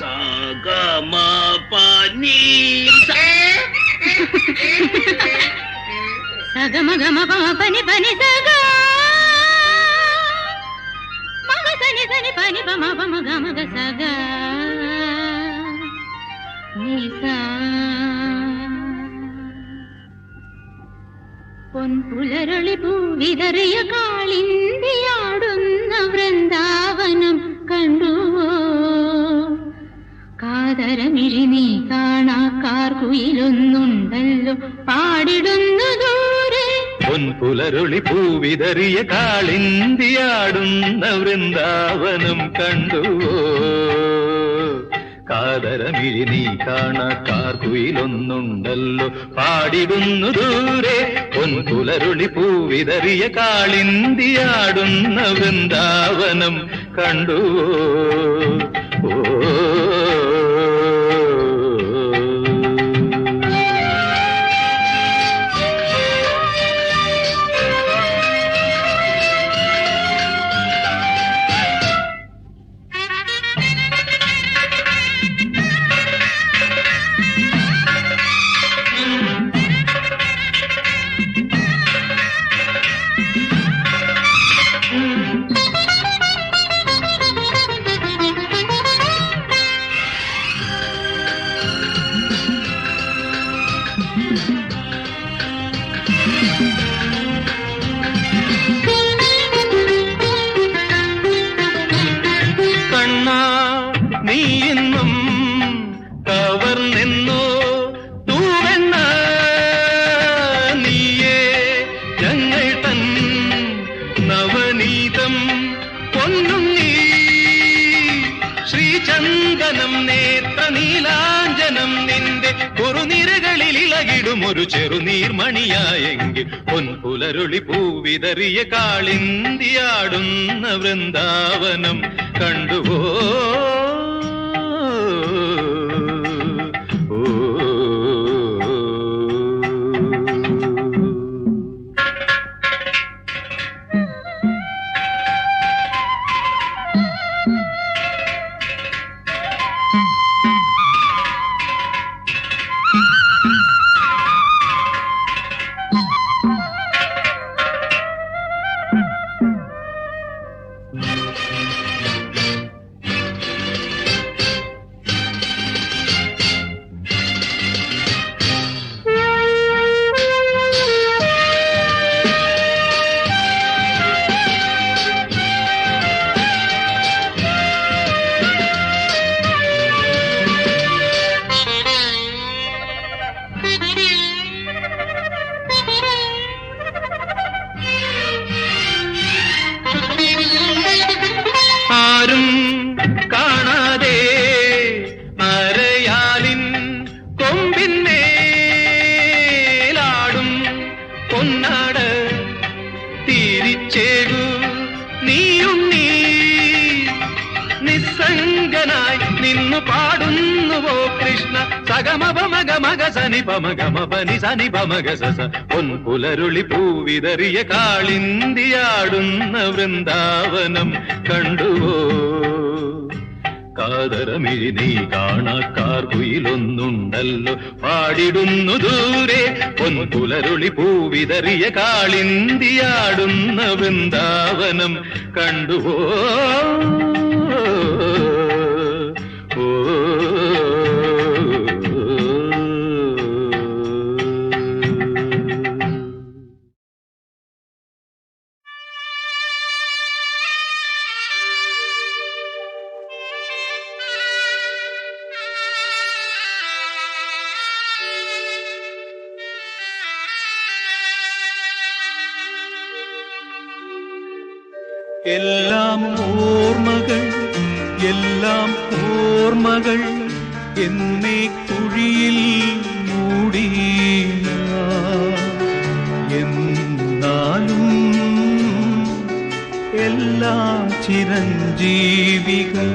സഗമ പനി సగమ గమ పమ పని పని సగ మగ సని సని పని పమ పమ గమ గ సగ నిసా പൊൻപുലരളി പൂവിതറിയ കാളിന്തിയാടുന്ന വൃന്ദാവനം കണ്ടുവോ കാതരമിഴി നീ കാണാ കുയിലൊന്നുണ്ടല്ലോ പാടിടുന്നു ദൂരെ. പൊൻപുലരുളി പൂവിതറിയ കാളിന്തിയാടുന്ന വൃന്ദാവനം കണ്ടുവോ? കാതരമിഴി നീ കാണാ കുയിലൊന്നുണ്ടല്ലോ പാടിടുന്നു ദൂരെ. പൊൻപുലരുളി പൂവിതറിയ കാളിന്തിയാടുന്ന വൃന്ദാവനം കണ്ടുവോ? ഓ കുറുനിരകളിൽ ഒരു ചെറുനീർമണിയായെങ്കിൽ പൊൻപുലരുളി പൂവിതറിയ കാളിന്തിയാടുന്ന വൃന്ദാവനം കണ്ടുവോ? പൊന്നാട് നീയും നീ നിസ്സംഗനായി നിന്നു പാടുന്നുവോ കൃഷ്ണ? സഗമപ മഗ മഗ സനി പമഗമ സനി പമഗ സസ പൊൻപുലരുളി പൂവിതറിയ കാളിന്തിയാടുന്ന വൃന്ദാവനം കണ്ടുവോ? കാതരമിഴി നീ കാണാക്കാർ കുയിലൊന്നുണ്ടല്ലോ പാടിടുന്നു ദൂരെ പൊൻപുലരുളി പൂവിതറിയ കാളിന്തിയാടുന്ന വൃന്ദാവനം കണ്ടുവോ? എല്ലാം ചിരഞ്ജീവികൾ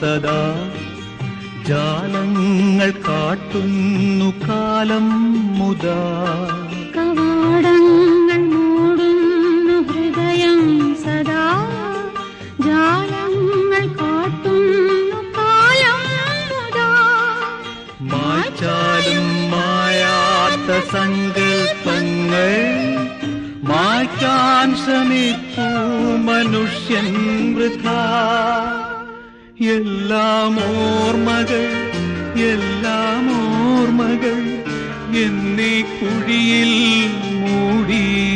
സദാ ജാലങ്ങൾ കാട്ടുന്നു കാലം മുതാ. കവാടങ്ങൾ മൂടുന്നു ഹൃദയം സദാ ജാലങ്ങൾ കാട്ടുന്നു കാലം മുതാ. മാറ്റാലും മായാത്ത സങ്കൽപ്പങ്ങൾ മാറ്റാൻ ശ്രമിപ്പൂ മനുഷ്യൻ വൃഥാ. എല്ലാം ഓർമ്മകൾ എല്ലാം ഓർമ്മകൾ എന്നെ കുഴിയിൽ മൂടി.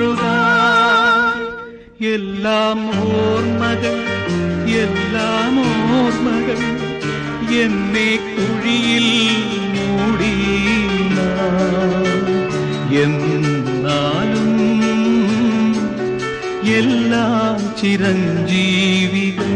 ചേർന്നൊഴുകാൻ എല്ലാം ഓർമ്മകൾ എല്ലാം ഓർമ്മകൾ എന്നെ കുഴിയിൽ മൂടി എന്നാലും എല്ലാം ചിരഞ്ജീവികൾ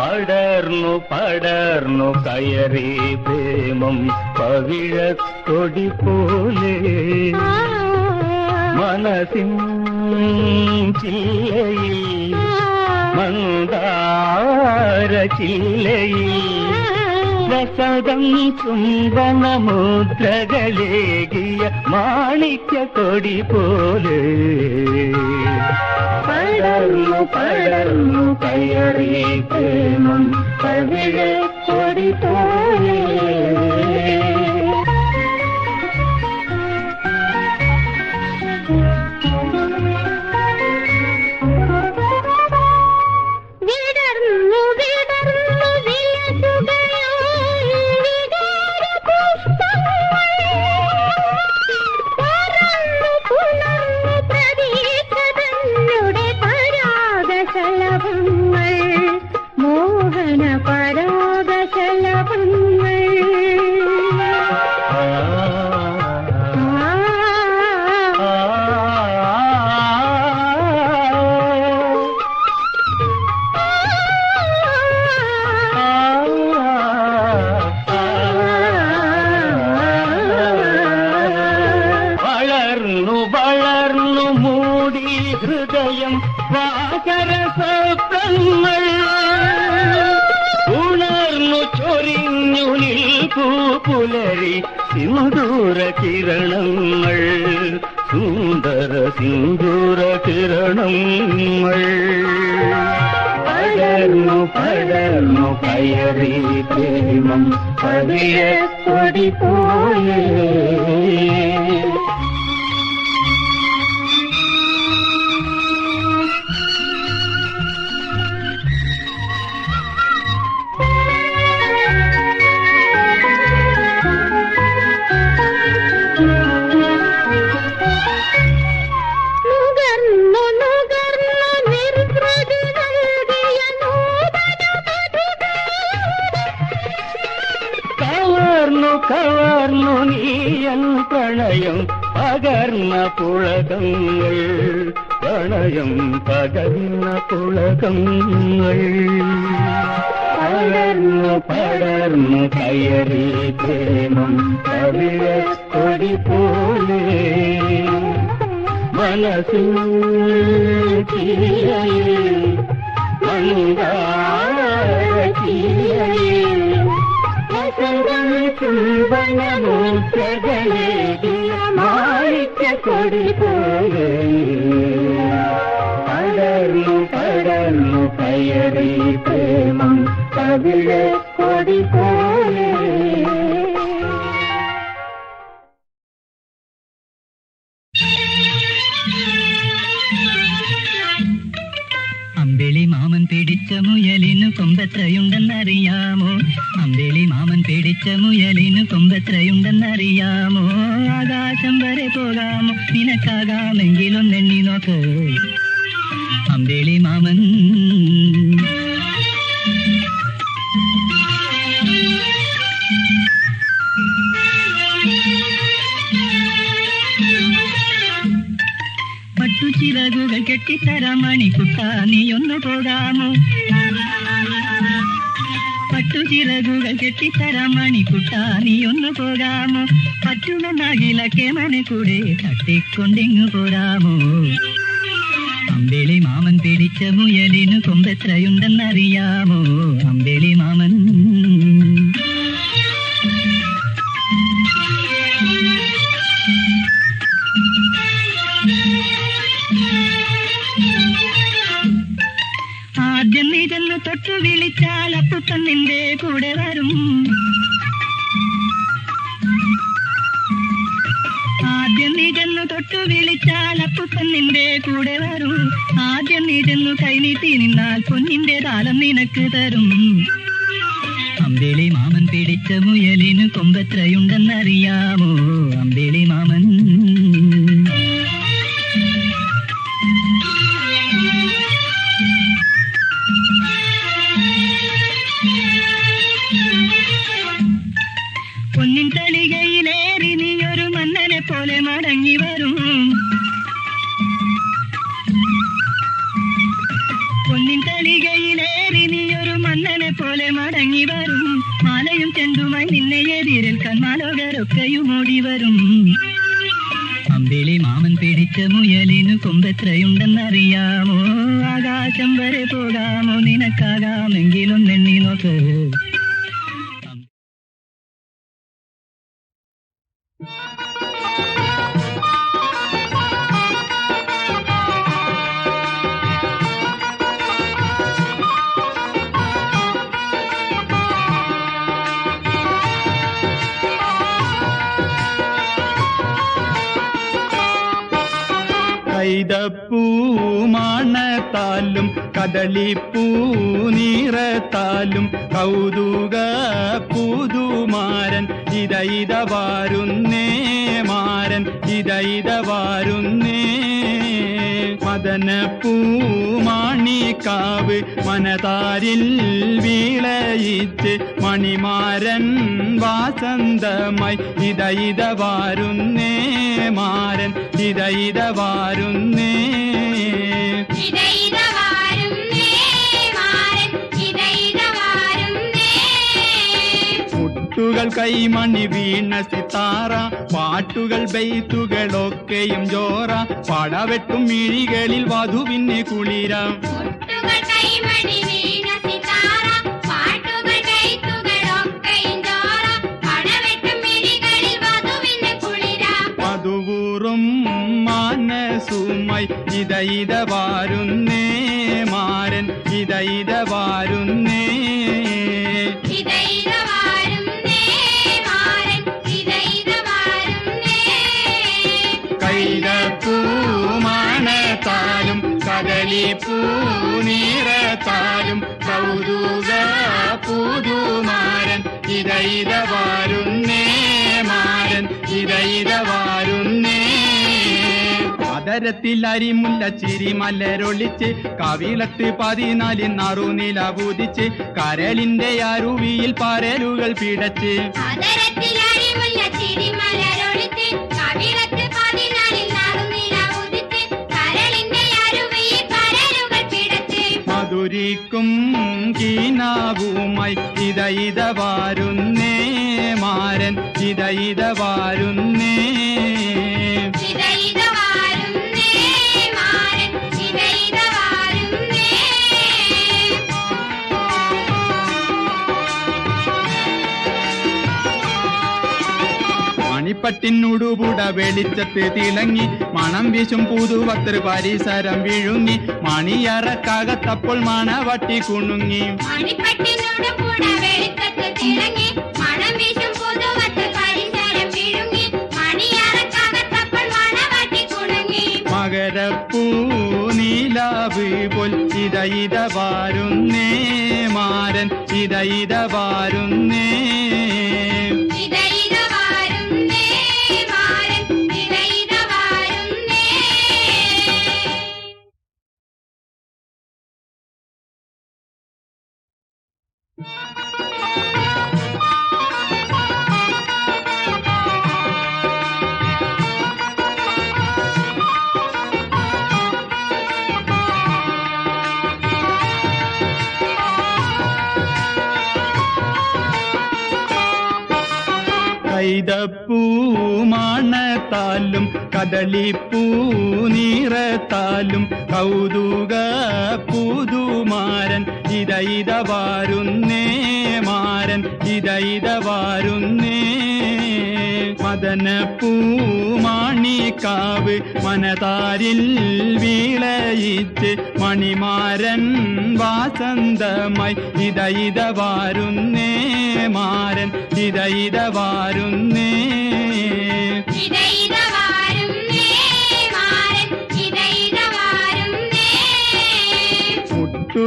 പടർന്നു പടർന്നു കയറി പ്രേമം പവിഴക്കൊടി പോലെ മനസ്സിൻ ചില്ലയിൽ മന്ദാര ചില്ലയിൽ രസതം ചുംബന മുദ്രകളേകിയ മാണിക്യ കൊടി പോലെ. പടർന്നു പടർന്നു കയറി പ്രേമം കൊടി പോലെ. വാകര സ്വപ്നങ്ങൾ ഉണർന്നു ചൊരിഞ്ഞു നിൽപ്പൂ പുലരി സിന്ദൂര കിരണങ്ങൾ സുന്ദര സിന്ദൂര കിരണങ്ങൾ. പടർന്നു പടർന്നു കയറി പ്രേമം പതിയെ കൊടി പോയേ. പുളകങ്ങൾ പടർന്നു പടർന്നു കയറി പ്രേമം കവിളക്കൊടി കൊടി പോലെ. മനസ്സിൽ തീയയിൽ മന്ദാരതീയയിൽ കൊടി പോലെ. പടർന്നു പടർന്നു കയറി പ്രേമം. കവിള കൊടി പോലെ. മാമൻ പിടിച്ച മുയലിനു കൊമ്പെത്രയുണ്ടെന്നറിയാമോ? അമ്പിളി മാമൻ പിടിച്ച മുയലിനു കൊമ്പെത്രയുണ്ടെന്നറിയാമോ? ആകാശം വരെ പോകാമോ? നിനക്കാകാമെങ്കിലൊന്നെണ്ണി നോക്ക്. மாம்பேளி மாமன் பட்டு சிறகுகள் கெட்டித்தர மணி குட்டா நீ ஒன்று போகாமோ పట్టు చిరగుగల్ కెట్టితర ಮಣಿಪುಟ್ಟ ನೀಯೊಂದು ಹೋಗಾಮು ಪಚ್ಚುನ ನಾಗಿಲಕ್ಕೆ ಮನೆ ಕೂಡೆ ತಟ್ಟಿಕ್ಕೊಂಡೆಂಗು ಹೋರಾಮು അമ്പിളി മാമൻ പിടിച്ച മുയലിനു കൊമ്പെത്രയുണ്ടെന്നറിയാമോ അമ്പിളി മാമൻ. ആദ്യം നീ ചെന്ന് തൊട്ടു വിളിച്ചാൽ അപ്പുപ്പൻ നിന്റെ കൂടെ വരും. തൊട്ടു വിളിച്ചാൽ അപ്പുപ്പൻ നിന്റെ കൂടെ വരും. ആദ്യം നീ ചെന്നു കൈനീട്ടി നിന്നാൽ പൊന്നിന്റെ താലം നിനക്ക് തരും. അമ്പേളി മാമൻ പിടിച്ച മുയലിന് കൊമ്പത്രയുണ്ടെന്നറിയാമോ അമ്പിളി മുയലിനു കൊമ്പെത്രയുണ്ടെന്നറിയാമോ ആകാശം വരെ പോകാമോ? നിനക്കാകാമെങ്കിലും എണ്ണി നോക്ക് കൈതപ്പൂ പൂമാണത്താലും കദളിപ്പൂ നീറത്താലും കൗതുക പുതുമാരൻ ഇത ഇത വാരുന്നേ മാരൻ ഇതൈത ഇത വാരുന്നേ. മദന പൂമാണിക്കാവ് മനതാരിൽ വീളയിച്ച് മണിമാരൻ വാസന്തമായി ഇത ഇത വാരുന്നേ മാരൻ ഇത ഇത വാരുന്നേ. മുട്ടുകൾ കൈമണി വീണ സിത്താറ പാട്ടുകൾ ബെയ്ത്തുകളൊക്കെയും ജോറ പടവെട്ടും മിഴികളിൽ വധുവിന് കുളിരം. മുട്ടുകൾ കൈമണി വീണ വാരുന്നേ മാരൻ വാരുന്നേ അതരത്തിൽ അരിമുല്ല ചിരി മലരൊളിച്ച് കവിളത്ത് പതിനാലിൽ നറുനില പൂതിച്ച് കരളിന്റെ അരുവിയിൽ പരലുകൾ പിടച്ച്. അരിമുല്ല മധുരിക്കും കീനാവുമായി ഇത ഇത വാരുന്നേ മാരൻ ഇത ഇത വാരുന്നേ. മണിപ്പട്ടിനുടുപുട വെളിച്ചത്ത് തിളങ്ങി മണം വീശും പുതുവത്തർ പരിസരം വിഴുങ്ങി മണിയറക്കകത്തപ്പോൾ മണം വീശും പുതുവത്ത് പരിസരം വിഴുങ്ങി മണിയറക്കകത്തപ്പോൾ മണവാട്ടി കുണുങ്ങി. മകരപ്പൂ നീലാവ് പോൽ ഇത ഇത വാരുന്നേ മാരൻ ഇത ഇത വാരുന്നേ கைதப்பூமான മണത്താലും കദളിപ്പൂ നിറത്താലും കൗതുക പുതുമാരൻ. ഇതൈത ഇത വാരുന്നേ മാരൻ ഇതൈത ഇത വാരുന്നേ മദനപ്പൂ മാണിക്കാവ് മനതാരിൽ വീളയിച്ച് മണിമാരൻ വാസന്തമായി. ഇതൈത ഇത വാരുന്നേ മാരൻ ഇത ഇത വാരുന്നേ ഇത ഇത വാരുന്നേ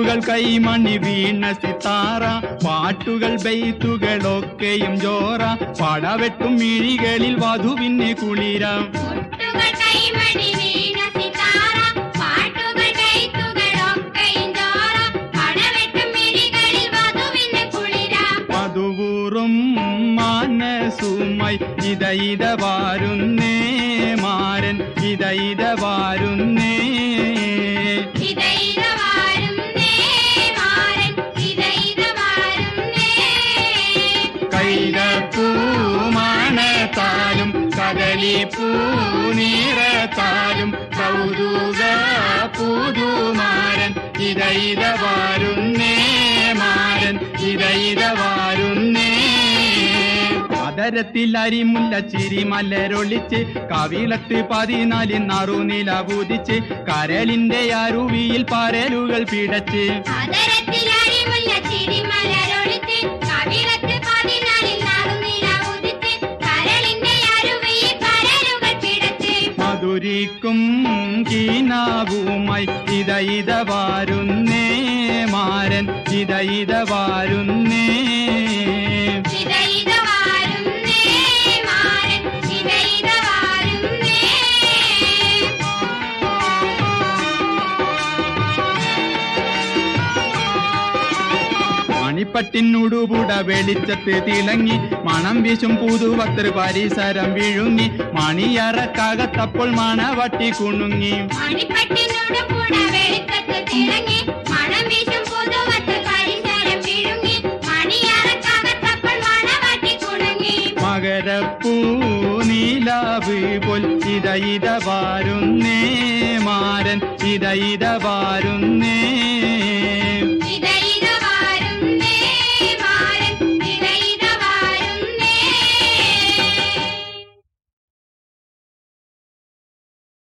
മുട്ടുകൾ കൈമണി വീണ സിത്താറ പാട്ടുകൾ ബെയ്ത്തുകളൊക്കെയും ജോറ പടവെട്ടും മിഴികളിൽ വധുവിന് കുളിര. പാട്ടുകൾ മധുവൂറും മാനസുമായി ഇത ഇത വാരുന്നേ മാരൻ ഇത ഇത വാരുന്നേ പൂനീറത്താലും കൗതുക പുതുമാരൻ ഇതൈത ഇത വാരുന്നേ മാരൻ ഇതൈത ഇത വാരുന്നേ അതരത്തിൽ അരിമുല്ല ചിരി മലരൊളിച്ച് കവിളത്ത് പതിനാല് നറുനില പൂതിച്ച് കരലിന്റെ അരുവിയിൽ പരലുകൾ പിടച്ച്. അതരത്തിൽ അരിമുല്ല കീനാവുമായി ഇത ഇത മാരൻ ഇത ഇത മണിപ്പട്ടിനുടുപുട വെളിച്ചത്ത് തിളങ്ങി. മണം വീശും പുതുവത്തർ പരിസരം വിഴുങ്ങി. മണിയറക്കകത്തപ്പോൾ മണവട്ടി കുണുങ്ങി. മകരപ്പൂ നീലാവ് പോൽ ഇത ഇത വാരുന്നേ മാരൻ. ഇത ഇത വാരുന്നേ